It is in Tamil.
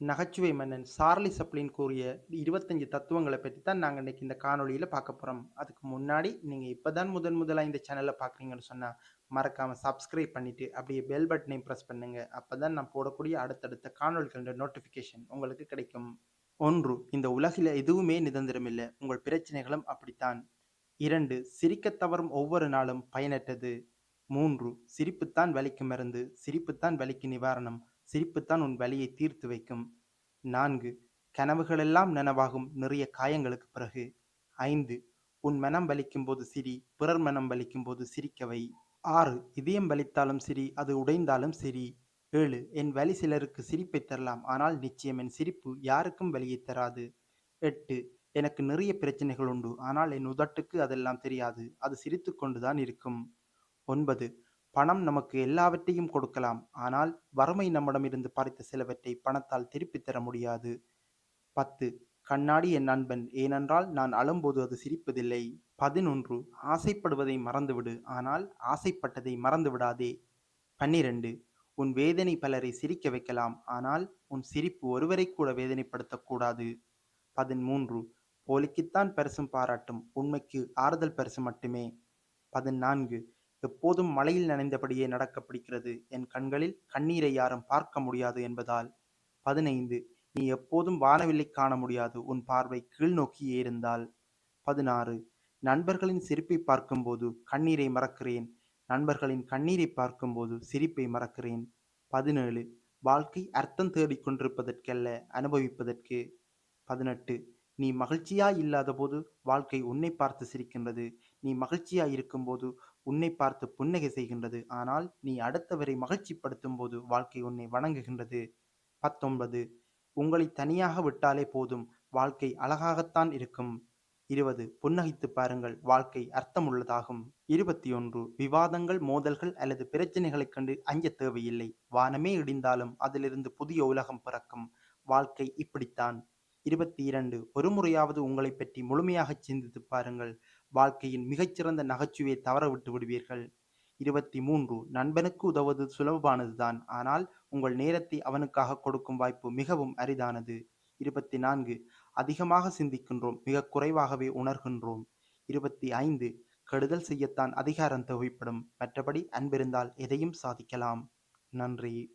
நகைச்சுவை மன்னன் சார்லி சப்ளின் கூறிய இருபத்தஞ்சு தத்துவங்களை பற்றி தான் நாங்கள் இன்னைக்கு இந்த காணொலியில் பார்க்க போகிறோம் அதுக்கு முன்னாடி நீங்கள் இப்போ தான் முதன் முதலா இந்த சேனலை பார்க்குறீங்கன்னு சொன்னால் மறக்காமல் சப்ஸ்கிரைப் பண்ணிவிட்டு அப்படியே பெல் பட்டனையும் பிரஸ் அப்போ தான் நான் போடக்கூடிய அடுத்தடுத்த காணொலிகளோட நோட்டிஃபிகேஷன் உங்களுக்கு கிடைக்கும். ஒன்று இந்த உலகில் எதுவுமே நிதந்திரமில்லை உங்கள் பிரச்சனைகளும் அப்படித்தான். இரண்டு சிரிக்க தவறும் ஒவ்வொரு நாளும் பயனற்றது. மூன்று சிரிப்புத்தான் வலிக்கு மருந்து. சிரிப்புத்தான் வலிக்கு நிவாரணம். சிரிப்புத்தான் உன் வலியை தீர்த்து வைக்கும். நான்கு கனவுகளெல்லாம் நனவாகும் நிறைய காயங்களுக்குப் பிறகு. ஐந்து உன் மனம் வலிக்கும்போது சிரி. பிறர் மனம் வலிக்கும்போது சிரிக்க வை. 6. இதயம் வலித்தாலும் சிரி. அது உடைந்தாலும் சிரி. ஏழு என் வலி சிலருக்கு சிரிப்பை தரலாம். ஆனால் நிச்சயம் என் சிரிப்பு யாருக்கும் வலியை தராது. எட்டு எனக்கு நிறைய பிரச்சனைகள் உண்டு. ஆனால் என் உதட்டுக்கு அதெல்லாம் தெரியாது. அது சிரித்து கொண்டுதான் இருக்கும். ஒன்பது பணம் நமக்கு எல்லாவற்றையும் கொடுக்கலாம். ஆனால் வறுமை நம்மிடமிருந்து பறித்த சிலவற்றை பணத்தால் திருப்பித் தர முடியாது. 10. கண்ணாடி என் நண்பன். ஏனென்றால் நான் அழும்போது அது சிரிப்பதில்லை. 11. ஆசைப்படுவதை மறந்துவிடு. ஆனால் ஆசைப்பட்டதை மறந்துவிடாதே. 12. உன் வேதனை பலரை சிரிக்க வைக்கலாம். ஆனால் உன் சிரிப்பு ஒருவரை கூட வேதனைப்படுத்தக்கூடாது பதிமூன்று போலிக்குத்தான் பரிசும் பாராட்டும். உண்மைக்கு ஆறுதல் பரிசு மட்டுமே. 14. எப்போதும் மழையில் நனைந்தபடியே நடக்க பிடிக்கிறது. என் கண்களில் கண்ணீரை யாரும் பார்க்க முடியாது என்பதால். 15. நீ எப்போதும் வானவில்லை காண முடியாது. உன் பார்வை கீழ்நோக்கியே இருந்தால். 16. நண்பர்களின் சிரிப்பை பார்க்கும்போது கண்ணீரை மறக்கிறேன். நண்பர்களின் கண்ணீரை பார்க்கும்போது சிரிப்பை மறக்கிறேன். 17. வாழ்க்கை அர்த்தம் தேடிக்கொண்டிருப்பதற்கல்ல அனுபவிப்பதற்கு. 18. நீ மகிழ்ச்சியாய் இல்லாதபோது வாழ்க்கை உன்னை பார்த்து சிரிக்கின்றது. நீ மகிழ்ச்சியாய் இருக்கும்போது உன்னைப் பார்த்து புன்னகை செய்கின்றது. ஆனால் நீ அடுத்தவரை மகிழ்ச்சிப்படுத்தும்போது வாழ்க்கை உன்னை வணங்குகின்றது. 19. உங்களைத் தனியாக விட்டாலே போதும். வாழ்க்கை அழகாகத்தான் இருக்கும். 20. புன்னகைத்துப் பாருங்கள். வாழ்க்கை அர்த்தமுள்ளதாகும். 21. விவாதங்கள், மோதல்கள் அல்லது பிரச்சனைகளைக் கண்டு அஞ்சத் தேவையில்லை. வானமே இடிந்தாலும் அதிலிருந்து புதிய உலகம் பிறக்கும். வாழ்க்கை இப்படித்தான். 22. ஒருமுறையாவது உங்களைப் பற்றி முழுமையாகச் சிந்தித்துப் பாருங்கள். வாழ்க்கையின் மிகச்சிறந்த நகைச்சுவையைத் தவறவிட்டு விடுவீர்கள். 23. நண்பனுக்கு உதவுவது சுலபமானதுதான். ஆனால் உங்கள் நேரத்தை அவனுக்காக கொடுக்கும் வாய்ப்பு மிகவும் அரிதானது. 24. அதிகமாக சிந்திக்கின்றோம். மிகக் குறைவாகவே உணர்கின்றோம். 25. கெடுதல் செய்யத்தான் அதிகாரம் தேவைப்படும். மற்றபடி அன்பிருந்தால் எதையும் சாதிக்கலாம். நன்றி.